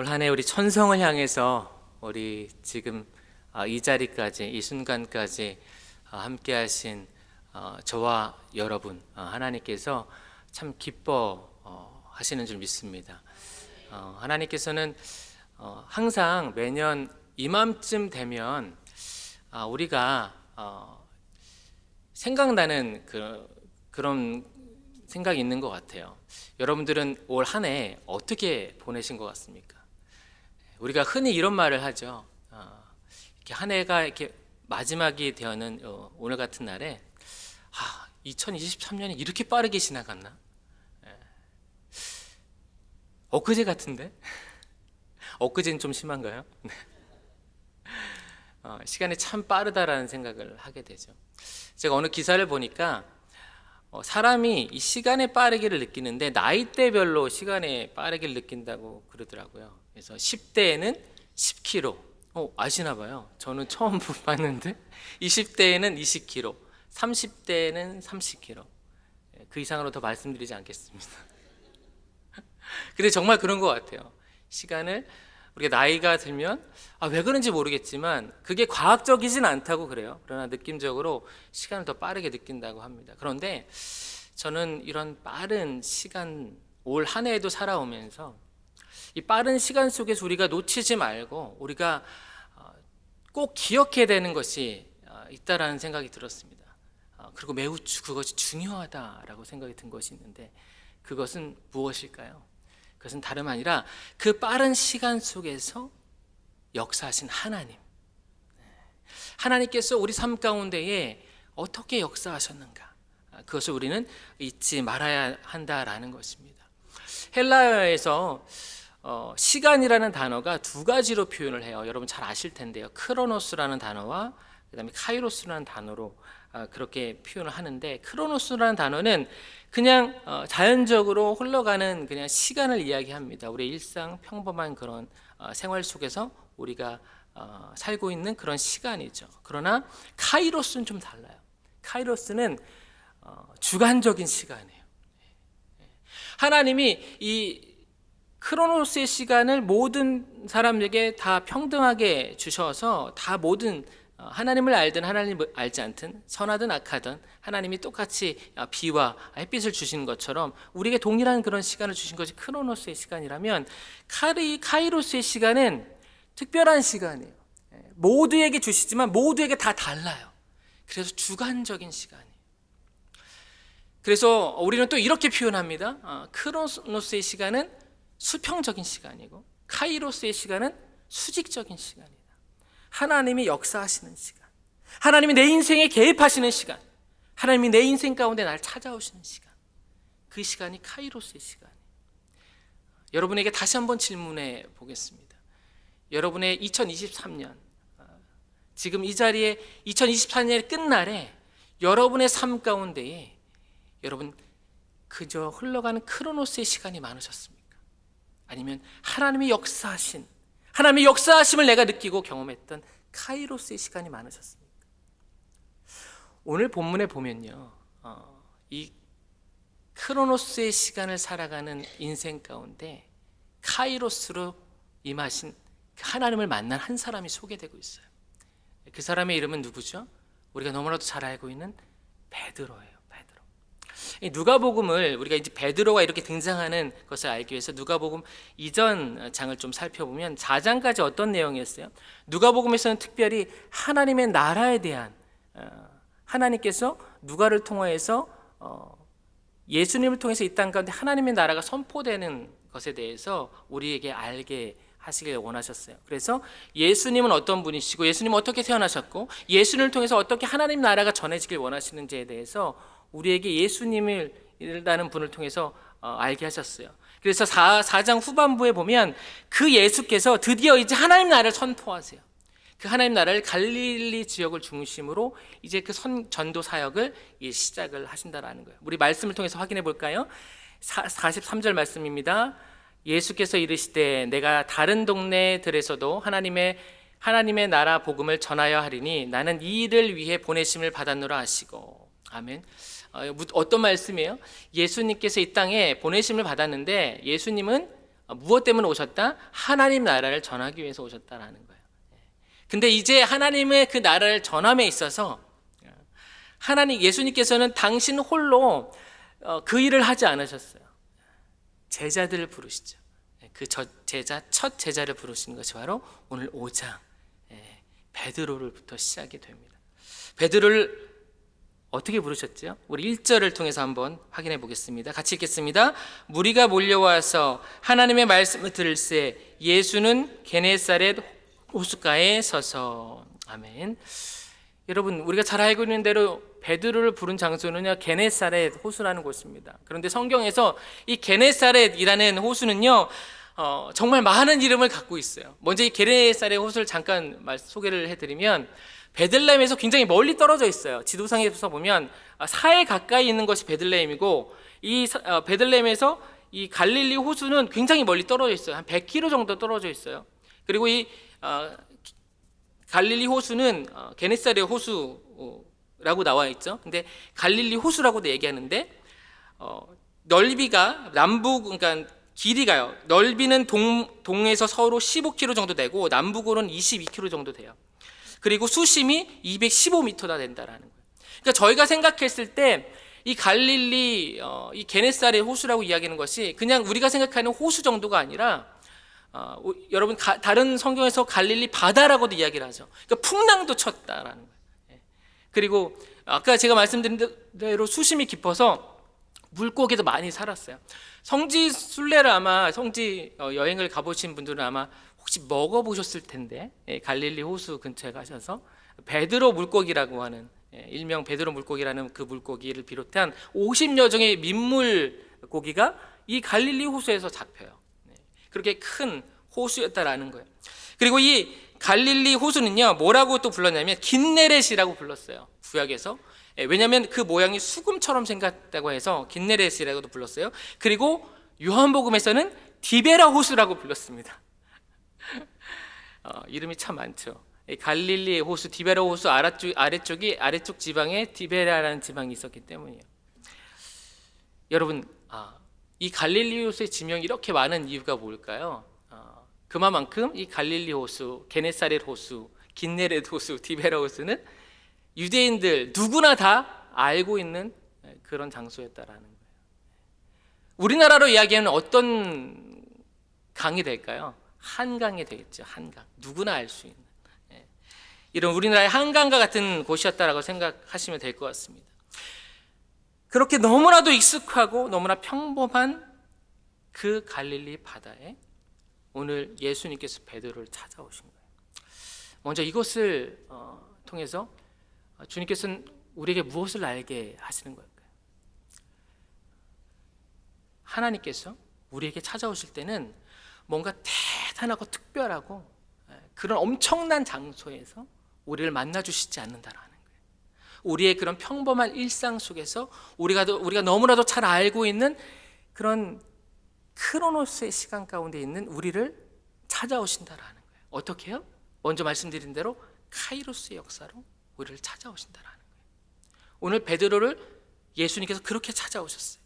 올 한 해 우리 천성을 향해서 우리 지금 아, 이 자리까지 이 순간까지 아, 함께 하신 어, 저와 여러분 아, 하나님께서 참 기뻐 어, 하시는 줄 믿습니다. 어, 하나님께서는 어, 항상 매년 이맘쯤 되면 아, 우리가 어, 생각나는 그, 그런 생각이 있는 것 같아요. 여러분들은 올 한 해 어떻게 보내신 것 같습니까? 우리가 흔히 이런 말을 하죠. 어, 이렇게 한 해가 이렇게 마지막이 되어는 어, 오늘 같은 날에 아, 2023년이 이렇게 빠르게 지나갔나? 예. 엊그제 같은데? 엊그제는 좀 심한가요? 네. 어, 시간이 참 빠르다라는 생각을 하게 되죠. 제가 어느 기사를 보니까 어, 사람이 이 시간의 빠르기를 느끼는데 나이대별로 시간의 빠르기를 느낀다고 그러더라고요. 그래서 10대에는 10km. 어, 아시나 봐요. 저는 처음 봤는데 20대에는 20km, 30대에는 30km. 예, 그 이상으로 더 말씀드리지 않겠습니다. 근데 정말 그런 것 같아요. 시간을 우리가 나이가 들면 아, 왜 그런지 모르겠지만 그게 과학적이진 않다고 그래요. 그러나 느낌적으로 시간을 더 빠르게 느낀다고 합니다. 그런데 저는 이런 빠른 시간 올 한 해에도 살아오면서 이 빠른 시간 속에서 우리가 놓치지 말고 우리가 어, 꼭 기억해야 되는 것이 어, 있다라는 생각이 들었습니다. 어, 그리고 매우 주- 그것이 중요하다라고 생각이 든 것이 있는데 그것은 무엇일까요? 그것은 다름 아니라 그 빠른 시간 속에서 역사하신 하나님. 하나님께서 우리 삶 가운데에 어떻게 역사하셨는가? 아, 그것을 우리는 잊지 말아야 한다라는 것입니다. 헬라어에서 어, 시간이라는 단어가 두 가지로 표현을 해요. 여러분 잘 아실 텐데요. 크로노스라는 단어와 그다음에 카이로스라는 단어로 아, 그렇게 표현을 하는데 크로노스라는 단어는 그냥 어, 자연적으로 흘러가는 그냥 시간을 이야기합니다. 우리 일상 평범한 그런 어, 생활 속에서 우리가 어, 살고 있는 그런 시간이죠. 그러나 카이로스는 좀 달라요. 카이로스는 어, 주관적인 시간이에요. 하나님이 이 크로노스의 시간을 모든 사람에게 다 평등하게 주셔서 다 모든 어, 하나님을 알든 하나님을 알지 않든 선하든 악하든 하나님이 똑같이 어, 비와 햇빛을 주시는 것처럼 우리에게 동일한 그런 시간을 주신 것이 크로노스의 시간이라면 카리 카이로스의 시간은 특별한 시간이에요. 예, 모두에게 주시지만 모두에게 다 달라요. 그래서 주관적인 시간이에요. 그래서 우리는 또 이렇게 표현합니다. 어, 크로노스의 시간은 수평적인 시간이고 카이로스의 시간은 수직적인 시간이다. 하나님이 역사하시는 시간. 하나님이 내 인생에 개입하시는 시간. 하나님이 내 인생 가운데 날 찾아오시는 시간. 그 시간이 카이로스의 시간이에요. 여러분에게 다시 한번 질문해 보겠습니다. 여러분의 2023년 어, 지금 이 자리에 2024년의 끝날에 여러분의 삶 가운데에 여러분 그저 흘러가는 크로노스의 시간이 많으셨습니까? 아니면 하나님의 역사하신 하나님의 역사하심을 내가 느끼고 경험했던 카이로스의 시간이 많으셨습니까? 오늘 본문에 보면요, 어, 이 크로노스의 시간을 살아가는 인생 가운데 카이로스로 임하신 그 하나님을 만난 한 사람이 소개되고 있어요. 그 사람의 이름은 누구죠? 우리가 너무나도 잘 알고 있는 베드로예요. 누가복음을 우리가 이제 베드로가 이렇게 등장하는 것을 알기 위해서 누가복음 이전 장을 좀 살펴보면 4장까지 어떤 내용이었어요? 누가복음에서는 특별히 하나님의 나라에 대한 어, 하나님께서 누가를 통하여서 어, 예수님을 통해서 이 땅 가운데 하나님의 나라가 선포되는 것에 대해서 우리에게 알게 하시길 원하셨어요. 그래서 예수님은 어떤 분이시고 예수님은 어떻게 태어나셨고 예수님을 통해서 어떻게 하나님 나라가 전해지길 원하시는지에 대해서 우리에게 예수님이라는 분을 통해서 어, 알게 하셨어요. 그래서 4, 4장 후반부에 보면 그 예수께서 드디어 이제 하나님 나라를 선포하세요. 그 하나님 나라를 갈릴리 지역을 중심으로 이제 그 선, 전도 사역을 이 시작을 하신다라는 거예요. 우리 말씀을 통해서 확인해 볼까요? 43절 말씀입니다. 예수께서 이르시되 내가 다른 동네들에서도 하나님의 하나님의 나라 복음을 전하여 하리니 나는 이 일을 위해 보내심을 받았노라 하시고 아멘. 어, 어떤 말씀이에요? 예수님께서 이 땅에 보내심을 받았는데 예수님은 어, 무엇 때문에 오셨다? 하나님 나라를 전하기 위해서 오셨다라는 거예요. 예. 근데 이제 하나님의 그 나라를 전함에 있어서 하나님 예수님께서는 당신 홀로 어, 그 일을 하지 않으셨어요. 제자들을 부르시죠. 예, 그 저- 제자 첫 제자를 부르신 것이 바로 오늘 5장 예, 베드로를부터 시작이 됩니다. 베드로를 어떻게 부르셨죠? 우리 1절을 통해서 한번 확인해 보겠습니다. 같이 읽겠습니다. 무리가 몰려와서 하나님의 말씀을 들을새 예수는 게네사렛 호숫가에 서서 아멘. 여러분 우리가 잘 알고 있는 대로 베드로를 부른 장소는요 게네사렛 호수라는 곳입니다. 그런데 성경에서 이 게네사렛이라는 호수는요 어, 정말 많은 이름을 갖고 있어요. 먼저 이 게네사렛 호수를 잠깐 말, 소개를 해드리면 베들레헴에서 굉장히 멀리 떨어져 있어요. 지도상에서 보면 아, 사해 가까이 있는 것이 베들레헴이고 이 사- 어, 베들레헴에서 이 갈릴리 호수는 굉장히 멀리 떨어져 있어요. 한 100km 정도 떨어져 있어요. 그리고 이 어, 갈릴리 호수는 어, 게네사렛 호수라고 나와 있죠. 근데 갈릴리 호수라고도 얘기하는데 어, 넓이가 남북 그러니까 길이가요. 넓이는 동 동에서 서로 15km 정도 되고 남북으로는 22km 정도 돼요. 그리고 수심이 215m나 된다라는 거예요. 그러니까 저희가 생각했을 때 이 갈릴리 어, 이 게네사렛 호수라고 이야기하는 것이 그냥 우리가 생각하는 호수 정도가 아니라 어, 오- 여러분 가- 다른 성경에서 갈릴리 바다라고도 이야기를 하죠. 그러니까 풍랑도 쳤다라는 거예요. 예. 그리고 아까 제가 말씀드린 대로 수심이 깊어서 물고기도 많이 살았어요. 성지 순례를 아마 성지 어, 여행을 가보신 분들은 아마 혹시 먹어보셨을 텐데 예, 갈릴리 호수 근처에 가셔서 베드로 물고기라고 하는 예, 일명 베드로 물고기라는 그 물고기를 비롯한 50여 종의 민물 고기가 이 갈릴리 호수에서 잡혀요. 네. 그렇게 큰 호수였다라는 거예요. 그리고 이 갈릴리 호수는요 뭐라고 또 불렀냐면 긴네렛이라고 불렀어요. 구약에서 예, 왜냐하면 그 모양이 수금처럼 생겼다고 해서 긴네렛이라고도 불렀어요. 그리고 요한복음에서는 디베라 호수라고 불렀습니다. 어, 이름이 참 많죠. 이 갈릴리 호수, 디베라 호수 아래쪽, 아래쪽이 아래쪽 지방에 디베라라는 지방이 있었기 때문이에요. 여러분, 아, 이 갈릴리 호수의 지명이 이렇게 많은 이유가 뭘까요? 어, 그만큼 이 갈릴리 호수, 게네사렛 호수, 긴네렛 호수, 디베라 호수는 유대인들 누구나 다 알고 있는 그런 장소였다라는 거예요. 우리나라로 이야기하는 어떤 강이 될까요? 한강이 되겠죠. 한강. 누구나 알 수 있는. 예. 이런 우리나라의 한강과 같은 곳이었다라고 생각하시면 될 것 같습니다. 그렇게 너무나도 익숙하고 너무나 평범한 그 갈릴리 바다에 오늘 예수님께서 베드로를 찾아오신 거예요. 먼저 이것을 어, 통해서 주님께서는 우리에게 무엇을 알게 하시는 걸까요? 하나님께서 우리에게 찾아오실 때는 뭔가 대단하고 특별하고 예, 그런 엄청난 장소에서 우리를 만나 주시지 않는다라는 거예요. 우리의 그런 평범한 일상 속에서 우리가 우리가 너무나도 잘 알고 있는 그런 크로노스의 시간 가운데 있는 우리를 찾아오신다라는 거예요. 어떻게요? 먼저 말씀드린 대로 카이로스의 역사로 우리를 찾아오신다라는 거예요. 오늘 베드로를 예수님께서 그렇게 찾아오셨어요.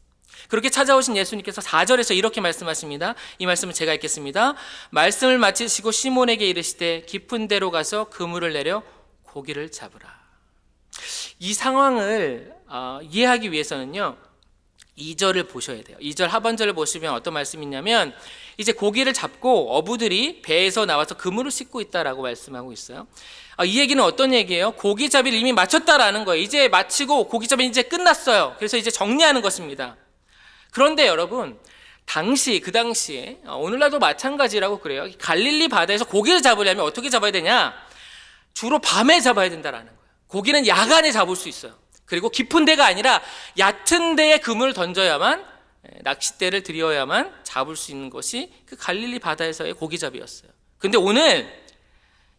그렇게 찾아오신 예수님께서 4절에서 이렇게 말씀하십니다. 이 말씀을 제가 읽겠습니다. 말씀을 마치시고 시몬에게 이르시되 깊은 데로 가서 그물을 내려 고기를 잡으라. 이 상황을 어, 이해하기 위해서는요. 2절을 보셔야 돼요. 2절 하반절을 보시면 어떤 말씀이 있냐면 이제 고기를 잡고 어부들이 배에서 나와서 그물을 씻고 있다라고 말씀하고 있어요. 아, 이 얘기는 어떤 얘기예요? 고기잡이를 이미 마쳤다라는 거예요. 이제 마치고 고기잡이 이제 끝났어요. 그래서 이제 정리하는 것입니다. 그런데 여러분 당시 그 당시에 어, 오늘날도 마찬가지라고 그래요. 갈릴리 바다에서 고기를 잡으려면 어떻게 잡아야 되냐? 주로 밤에 잡아야 된다라는 거예요. 고기는 야간에 잡을 수 있어요. 그리고 깊은 데가 아니라 얕은 데에 그물을 던져야만 예, 낚싯대를 들여야만 잡을 수 있는 것이 그 갈릴리 바다에서의 고기잡이였어요. 근데 오늘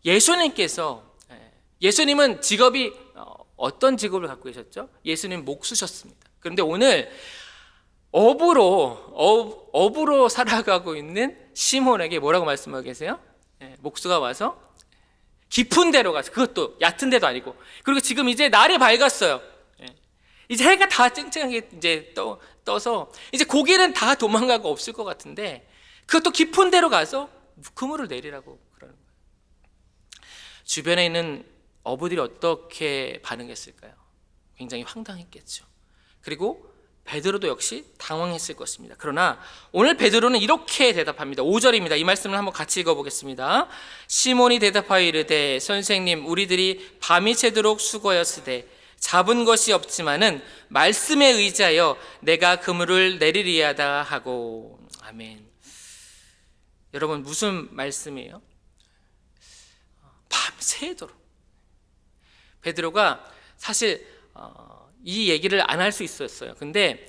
예수님께서 예, 예수님은 직업이 어, 어떤 직업을 갖고 계셨죠? 예수님 목수셨습니다. 그런데 오늘 업으로 업, 업으로 살아가고 있는 시몬에게 뭐라고 말씀하고 계세요? 예, 목수가 와서 깊은 데로 가서 그것도 얕은 데도 아니고 그리고 지금 이제 날이 밝았어요. 예. 이제 해가 다 쨍쨍하게 이제 떠, 떠서 이제 고기는 다 도망가고 없을 것 같은데 그것도 깊은 데로 가서 그물을 내리라고 그러는 거예요. 주변에 있는 어부들이 어떻게 반응했을까요? 굉장히 황당했겠죠. 그리고 베드로도 역시 당황했을 것입니다. 그러나 오늘 베드로는 이렇게 대답합니다. 5절입니다. 이 말씀을 한번 같이 읽어보겠습니다. 시몬이 대답하여 이르되 선생님 우리들이 밤이 새도록 수고하였으되 잡은 것이 없지만은 말씀에 의지하여 내가 그물을 내리리하다 하고 아멘. 여러분 무슨 말씀이에요? 밤새도록 베드로가 사실 어, 이 얘기를 안 할 수 있었어요. 근데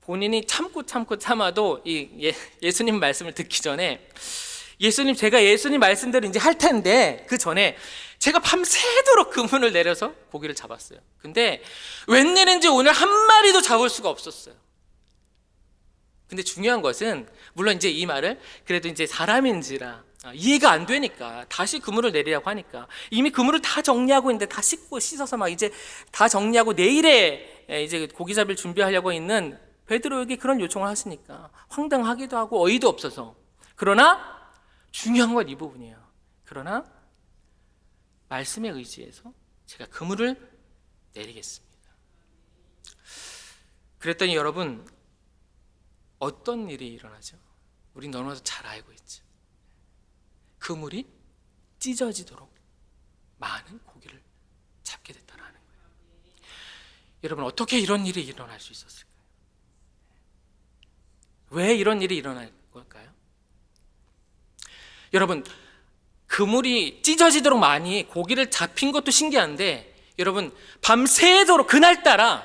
본인이 참고 참고 참아도 이 예, 예수님 말씀을 듣기 전에 예수님 제가 예수님 말씀대로 이제 할 텐데 그 전에 제가 밤새도록 그문을 내려서 고기를 잡았어요. 근데 웬일인지 오늘 한 마리도 잡을 수가 없었어요. 근데 중요한 것은 물론 이제 이 말을 그래도 이제 사람인지라 아, 이해가 안 되니까 다시 그물을 내리라고 하니까 이미 그물을 다 정리하고 있는데 다 씻고 씻어서 막 이제 다 정리하고 내일에 에, 이제 고기 잡을 준비하려고 있는 베드로에게 그런 요청을 하시니까 황당하기도 하고 어이도 없어서 그러나 중요한 건 이 부분이에요. 그러나 말씀에 의지해서 제가 그물을 내리겠습니다. 그랬더니 여러분 어떤 일이 일어나죠? 우리 너무나도 잘 알고 있죠. 그물이 찢어지도록 많은 고기를 잡게 됐다라는 거예요. 여러분 어떻게 이런 일이 일어날 수 있었을까요? 왜 이런 일이 일어날 걸까요? 여러분 그물이 찢어지도록 많이 고기를 잡힌 것도 신기한데 여러분 밤새도록 그날따라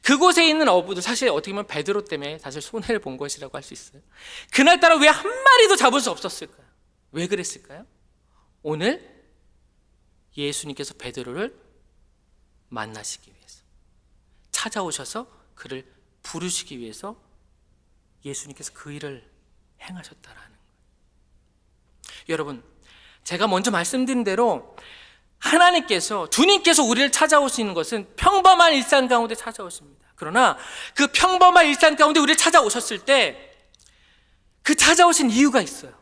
그곳에 있는 어부도 사실 어떻게 보면 베드로 때문에 사실 손해를 본 것이라고 할 수 있어요. 그날따라 왜 한 마리도 잡을 수 없었을까요? 왜 그랬을까요? 오늘 예수님께서 베드로를 만나시기 위해서 찾아오셔서 그를 부르시기 위해서 예수님께서 그 일을 행하셨다라는 거예요. 여러분, 제가 먼저 말씀드린 대로 하나님께서 주님께서 우리를 찾아오시는 것은 평범한 일상 가운데 찾아오십니다. 그러나 그 평범한 일상 가운데 우리를 찾아오셨을 때 그 찾아오신 이유가 있어요.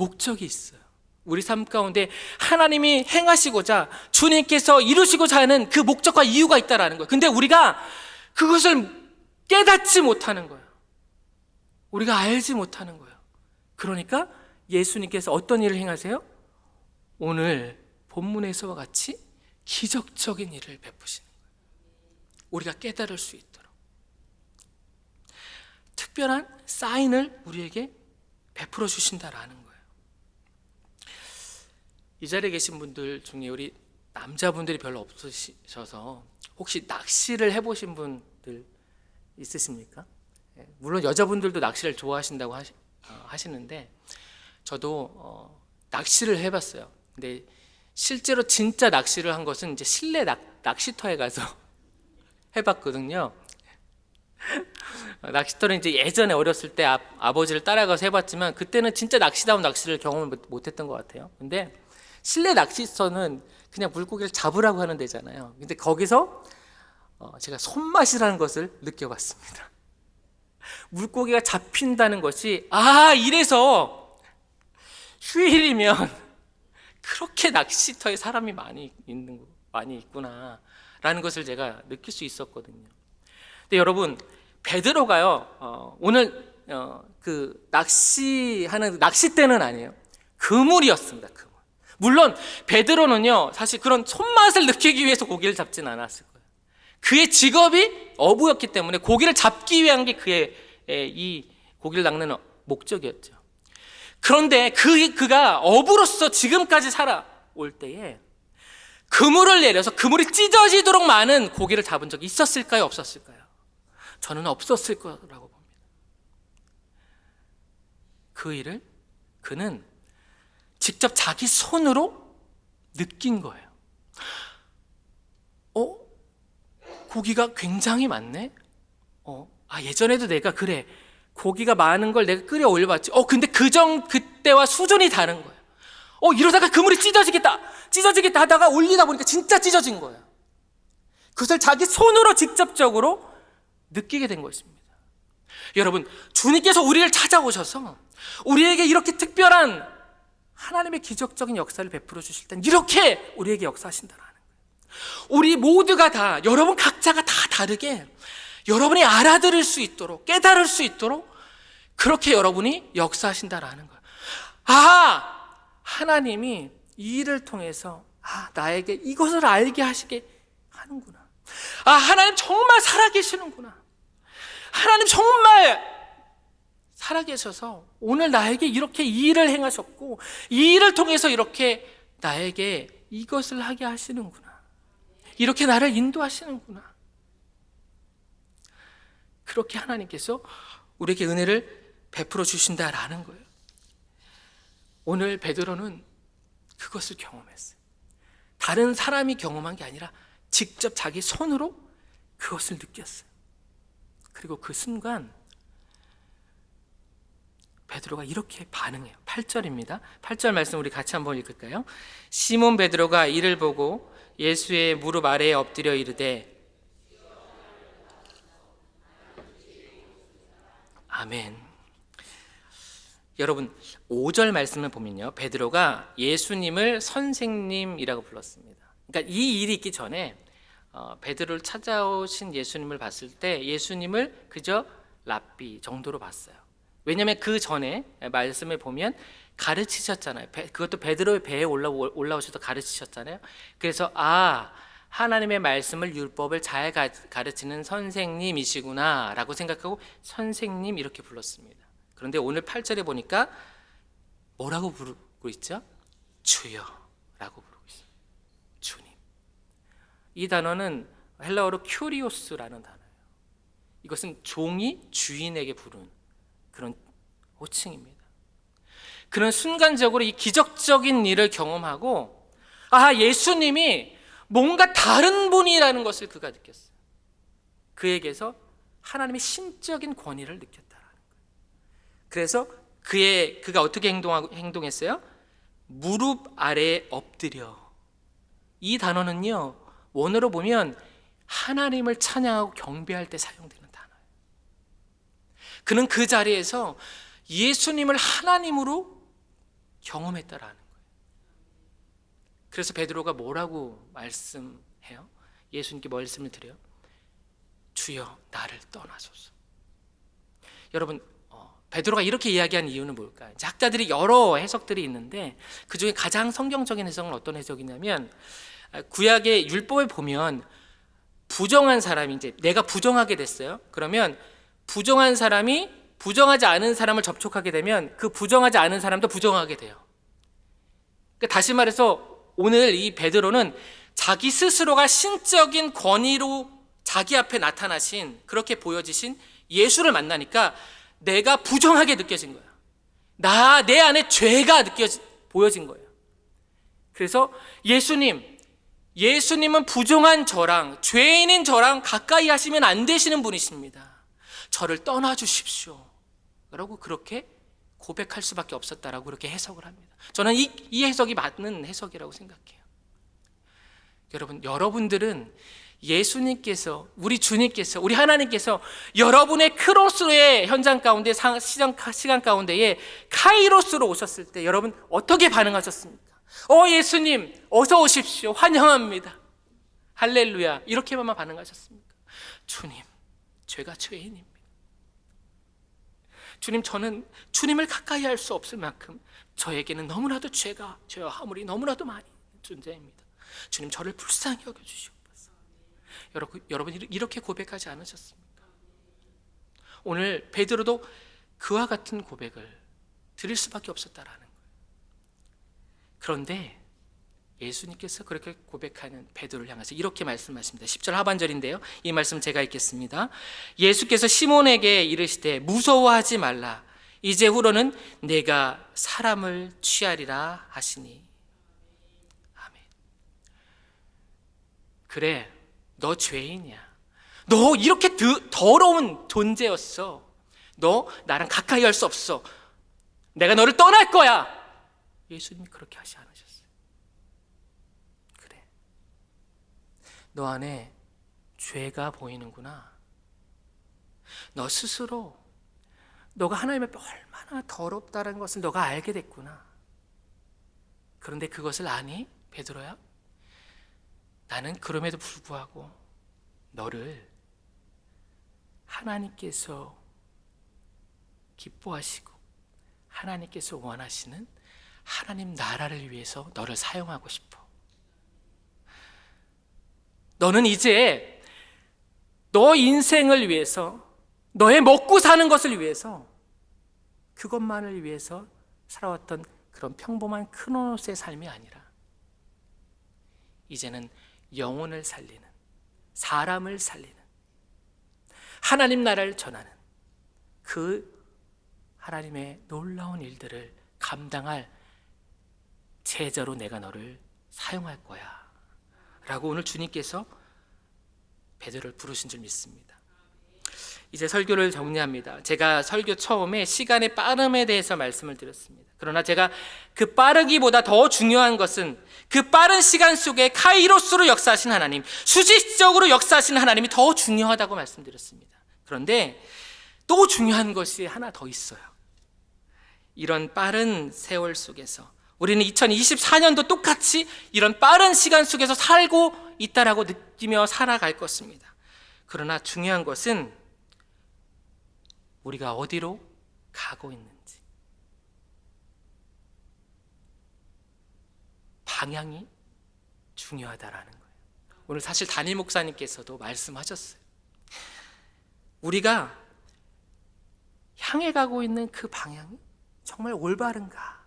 목적이 있어요. 우리 삶 가운데 하나님이 행하시고자 주님께서 이루시고자 하는 그 목적과 이유가 있다라는 거예요. 근데 우리가 그것을 깨닫지 못하는 거예요. 우리가 알지 못하는 거예요. 그러니까 예수님께서 어떤 일을 행하세요? 오늘 본문에서와 같이 기적적인 일을 베푸시는 거예요. 우리가 깨달을 수 있도록 특별한 사인을 우리에게 베풀어 주신다라는 거예요. 이 자리에 계신 분들 중에 우리 남자분들이 별로 없으셔서 혹시 낚시를 해보신 분들 있으십니까? 예, 물론 여자분들도 낚시를 좋아하신다고 하시, 어, 하시 는데 저도 어, 낚시를 해봤어요. 근데 실제로 진짜 낚시를 한 것은 이제 실내 낚, 낚시터에 가서 해봤거든요. 낚시터는 이제 예전에 어렸을 때 아, 아버지를 따라가서 해봤지만 그때는 진짜 낚시다운 낚시를 경험을 못- 못했던 것 같아요. 근데 실내 낚시터는 그냥 물고기를 잡으라고 하는 데잖아요. 근데 거기서 어, 제가 손맛이라는 것을 느껴봤습니다. 물고기가 잡힌다는 것이 아 이래서 휴일이면 그렇게 낚시터에 사람이 많이 있는 거 많이 있구나라는 것을 제가 느낄 수 있었거든요. 근데 여러분 베드로가요 어, 오늘 어, 그 낚시하는 낚싯대는 아니에요. 그물이었습니다. 그물. 물론 베드로는요 사실 그런 손맛을 느끼기 위해서 고기를 잡진 않았을 거예요. 그의 직업이 어부였기 때문에 고기를 잡기 위한 게 그의 에, 이 고기를 낚는 목적이었죠. 그런데 그 그가 어부로서 지금까지 살아올 때에 그물을 내려서 그물이 찢어지도록 많은 고기를 잡은 적이 있었을까요, 없었을까요? 저는 없었을 거라고 봅니다. 그 일을 그는 직접 자기 손으로 느낀 거예요. 어? 고기가 굉장히 많네? 어, 아, 예전에도 내가 그래. 고기가 많은 걸 내가 끓여 올려봤지. 어, 근데 그 정, 그때와 수준이 다른 거예요. 어, 이러다가 그물이 찢어지겠다. 찢어지겠다 하다가 올리다 보니까 진짜 찢어진 거예요. 그것을 자기 손으로 직접적으로 느끼게 된 것입니다. 여러분, 주님께서 우리를 찾아오셔서 우리에게 이렇게 특별한 하나님의 기적적인 역사를 베풀어 주실 땐 이렇게 우리에게 역사하신다라는 거예요. 우리 모두가 다, 여러분 각자가 다 다르게 여러분이 알아들을 수 있도록, 깨달을 수 있도록 그렇게 여러분이 역사하신다라는 거예요. 아, 하나님이 이 일을 통해서 아, 나에게 이것을 알게 하시게 하는구나. 아, 하나님 정말 살아계시는구나. 하나님 정말 살아계셔서 오늘 나에게 이렇게 이 일을 행하셨고 이 일을 통해서 이렇게 나에게 이것을 하게 하시는구나. 이렇게 나를 인도하시는구나. 그렇게 하나님께서 우리에게 은혜를 베풀어 주신다라는 거예요. 오늘 베드로는 그것을 경험했어요. 다른 사람이 경험한 게 아니라 직접 자기 손으로 그것을 느꼈어요. 그리고 그 순간 베드로가 이렇게 반응해요. 8절입니다. 8절 말씀 우리 같이 한번 읽을까요? 시몬 베드로가 이를 보고 예수의 무릎 아래에 엎드려 이르되 아멘. 여러분 5절 말씀을 보면요. 베드로가 예수님을 선생님이라고 불렀습니다. 그러니까 이 일이 있기 전에 어, 베드로를 찾아오신 예수님을 봤을 때 예수님을 그저 랍비 정도로 봤어요. 왜냐하면 그 전에 말씀을 보면 가르치셨잖아요. 베- 그것도 베드로의 배에 올라 올라오셔서 가르치셨잖아요. 그래서 아 하나님의 말씀을 율법을 잘 가, 가르치는 선생님이시구나라고 생각하고 선생님 이렇게 불렀습니다. 그런데 오늘 8절에 보니까 뭐라고 부르고 있죠? 주여라고 부르고 있어요. 주님. 이 단어는 헬라어로 큐리오스라는 단어예요. 이것은 종이 주인에게 부른 그런 호칭입니다. 그런 순간적으로 이 기적적인 일을 경험하고 아 예수님이 뭔가 다른 분이라는 것을 그가 느꼈어요. 그에게서 하나님의 신적인 권위를 느꼈다라는 거예요. 그래서 그의 그가 어떻게 행동하고 행동했어요? 무릎 아래에 엎드려. 이 단어는요 원어로 보면 하나님을 찬양하고 경배할 때 단어예요. 그는 그 자리에서 예수님을 하나님으로 경험했다라는 거예요. 그래서 베드로가 뭐라고 말씀해요? 예수님께 말씀을 드려요. 주여 나를 떠나소서. 여러분 어, 베드로가 이렇게 이야기한 이유는 뭘까요? 작자들이 여러 해석들이 있는데 그 중에 가장 성경적인 해석은 어떤 해석이냐면 아, 구약의 율법에 보면 부정한 사람이 이제 내가 부정하게 됐어요. 그러면 부정한 사람이 부정하지 않은 사람을 접촉하게 되면 그 부정하지 않은 사람도 부정하게 돼요. 그러니까 다시 말해서 오늘 이 베드로는 자기 스스로가 신적인 권위로 자기 앞에 나타나신 그렇게 보여지신 예수를 만나니까 내가 부정하게 느껴진 거야. 나 내 안에 죄가 느껴 보여진 거예요. 그래서 예수님 예수님은 부정한 저랑 죄인인 저랑 가까이 하시면 안 되시는 분이십니다. 저를 떠나 주십시오. 라고 그렇게 고백할 수밖에 없었다라고 그렇게 해석을 합니다. 저는 이, 이 해석이 맞는 해석이라고 생각해요. 여러분, 여러분들은 예수님께서, 우리 주님께서, 우리 하나님께서 여러분의 크로스의 현장 가운데, 상- 시장, 시간 가운데에 카이로스로 오셨을 때 여러분 어떻게 반응하셨습니까? 어, 예수님, 어서 오십시오. 환영합니다. 할렐루야. 이렇게만 반응하셨습니까? 주님, 죄가 죄인입니다. 주님, 저는 주님을 가까이 할 수 없을 만큼 저에게는 너무나도 죄가, 죄와 화물이 너무나도 많이 존재입니다. 주님, 저를 불쌍히 여겨 주시옵소서. 여러분, 여러분, 이렇게 고백하지 않으셨습니까? 오늘 베드로도 그와 같은 고백을 드릴 수밖에 없었다라는 거예요. 그런데 예수님께서 그렇게 고백하는 베드로를 향해서 이렇게 말씀하십니다. 10절 하반절인데요. 이 말씀 제가 읽겠습니다. 예수께서 시몬에게 이르시되 무서워하지 말라. 이제 후로는 내가 사람을 취하리라 하시니. 아멘. 그래, 너 죄인이야. 너 이렇게 드, 더러운 존재였어. 너 나랑 가까이 할 수 없어. 내가 너를 떠날 거야. 예수님이 그렇게 하시 않으셨어요. 그래. 너 안에 죄가 보이는구나. 너 스스로 너가 하나님 앞에 얼마나 더럽다는 것을 너가 알게 됐구나. 그런데 그것을 아니? 베드로야? 나는 그럼에도 불구하고 너를 하나님께서 기뻐하시고 하나님께서 원하시는 하나님 나라를 위해서 너를 사용하고 싶어. 너는 이제 너 인생을 위해서 너의 먹고 사는 것을 위해서 그것만을 위해서 살아왔던 그런 평범한 크로노스의 삶이 아니라 이제는 영혼을 살리는 사람을 살리는 하나님 나라를 전하는 그 하나님의 놀라운 일들을 감당할 제자로 내가 너를 사용할 거야. 라고 오늘 주님께서 베드로를 부르신 줄 믿습니다. 이제 설교를 정리합니다. 제가 설교 처음에 시간의 빠름에 대해서 말씀을 드렸습니다. 그러나 제가 그 빠르기보다 더 중요한 것은 그 빠른 시간 속에 카이로스로 역사하신 하나님, 수직적으로 역사하신 하나님이 더 중요하다고 말씀드렸습니다. 그런데 또 중요한 것이 하나 더 있어요. 이런 빠른 세월 속에서 우리는 2024년도 똑같이 이런 빠른 시간 속에서 살고 있다라고 느끼며 살아갈 것입니다. 그러나 중요한 것은 우리가 어디로 가고 있는지 방향이 중요하다라는 거예요. 오늘 사실 담임 목사님께서도 말씀하셨어요. 우리가 향해 가고 있는 그 방향이 정말 올바른가?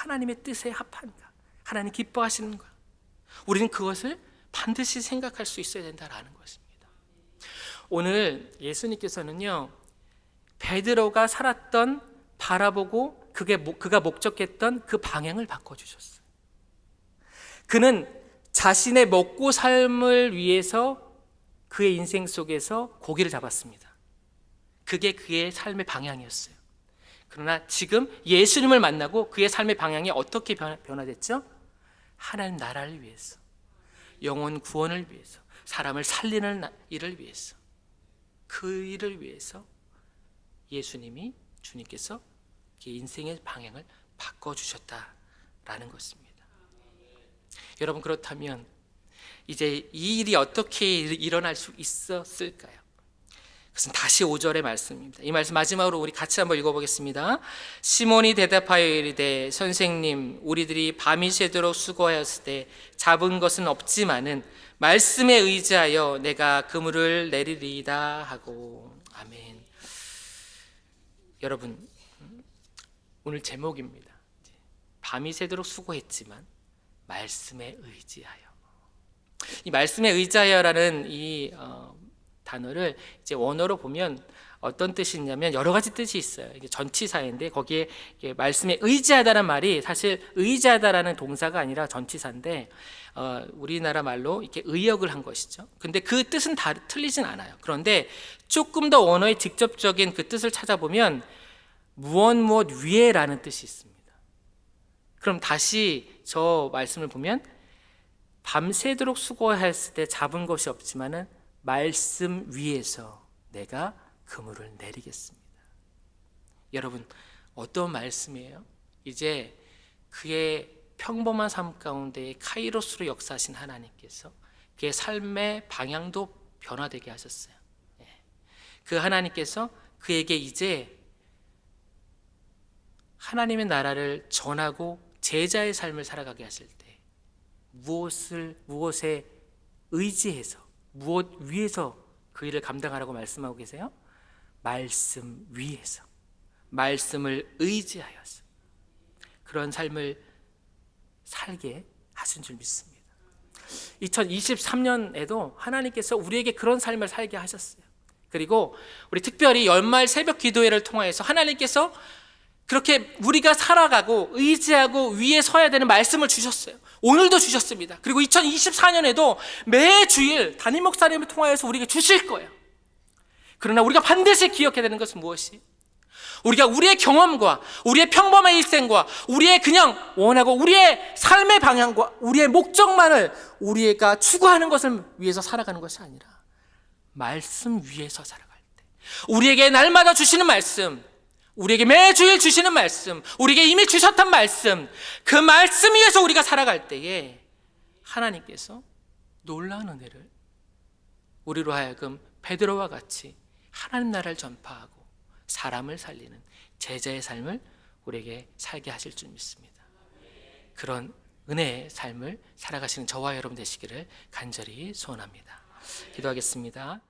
하나님의 뜻에 합한가? 하나님 기뻐하시는가? 우리는 그것을 반드시 생각할 수 있어야 된다라는 것입니다. 오늘 예수님께서는요, 베드로가 살았던 바라보고 그게 목- 그가 목적했던 그 방향을 바꿔 주셨어요. 그는 자신의 먹고 삶을 위해서 그의 인생 속에서 고기를 잡았습니다. 그게 그의 삶의 방향이었어요. 그러나 지금 예수님을 만나고 그의 삶의 방향이 어떻게 변- 변화됐죠? 하나님 나라를 위해서, 영혼 구원을 위해서, 사람을 살리는 나- 일을 위해서, 그 일을 위해서 예수님이 주님께서 그의 인생의 방향을 바꿔 주셨다라는 것입니다. 여러분 그렇다면 이제 이 일이 어떻게 일- 일어날 수 있었을까요? 그것은 다시 5절의 말씀입니다. 이 말씀 마지막으로 우리 같이 한번 읽어보겠습니다. 시몬이 대답하여 이르되 선생님 우리들이 밤이 새도록 수고하였을 때 잡은 것은 없지만은 말씀에 의지하여 내가 그물을 내리리이다 하고 아멘. 여러분 오늘 제목입니다. 밤이 새도록 수고했지만 말씀에 의지하여 이 말씀에 의지하여라는 이 어, 단어를 이제 원어로 보면 어떤 뜻이 있냐면 여러 가지 뜻이 있어요. 이게 전치사인데 거기에 말씀에 의지하다는 말이 사실 의지하다라는 동사가 아니라 전치사인데 어, 우리나라 말로 이렇게 의역을 한 것이죠. 근데 그 뜻은 다 틀리진 않아요. 그런데 조금 더 원어의 직접적인 그 뜻을 찾아보면 무엇 무엇 위에라는 뜻이 있습니다. 그럼 다시 저 말씀을 보면 밤새도록 수고했을 때 잡은 것이 없지만은 말씀 위에서 내가 그물을 내리겠습니다. 여러분 어떤 말씀이에요? 이제 그의 평범한 삶 가운데 카이로스로 역사하신 하나님께서 그의 삶의 방향도 변화되게 하셨어요. 예. 그 하나님께서 그에게 이제 하나님의 나라를 전하고 제자의 삶을 살아가게 하실 때 무엇을 무엇에 의지해서 무엇 위에서 그 일을 감당하라고 말씀하고 계세요? 말씀 위에서 말씀을 의지하여서 그런 삶을 살게 하신 줄 믿습니다. 2023년에도 하나님께서 우리에게 그런 삶을 살게 하셨어요. 그리고 우리 특별히 연말 새벽 기도회를 통하여서 하나님께서 그렇게 우리가 살아가고 의지하고 위에 서야 되는 말씀을 주셨어요. 오늘도 주셨습니다. 그리고 2024년에도 매 주일 담임 목사님을 통하여서 우리에게 주실 거예요. 그러나 우리가 반드시 기억해야 되는 것은 무엇이? 우리가 우리의 경험과 우리의 평범한 일생과 우리의 그냥 원하고 우리의 삶의 방향과 우리의 목적만을 우리가 추구하는 것을 위해서 살아가는 것이 아니라 말씀 위에서 살아갈 때 우리에게 날마다 주시는 말씀 우리에게 매주일 주시는 말씀, 우리에게 이미 주셨던 말씀, 그 말씀 위에서 우리가 살아갈 때에 하나님께서 놀라운 은혜를 우리로 하여금 베드로와 같이 하나님 나라를 전파하고 사람을 살리는 제자의 삶을 우리에게 살게 하실 줄 믿습니다. 그런 은혜의 삶을 살아가시는 저와 여러분 되시기를 간절히 소원합니다. 기도하겠습니다.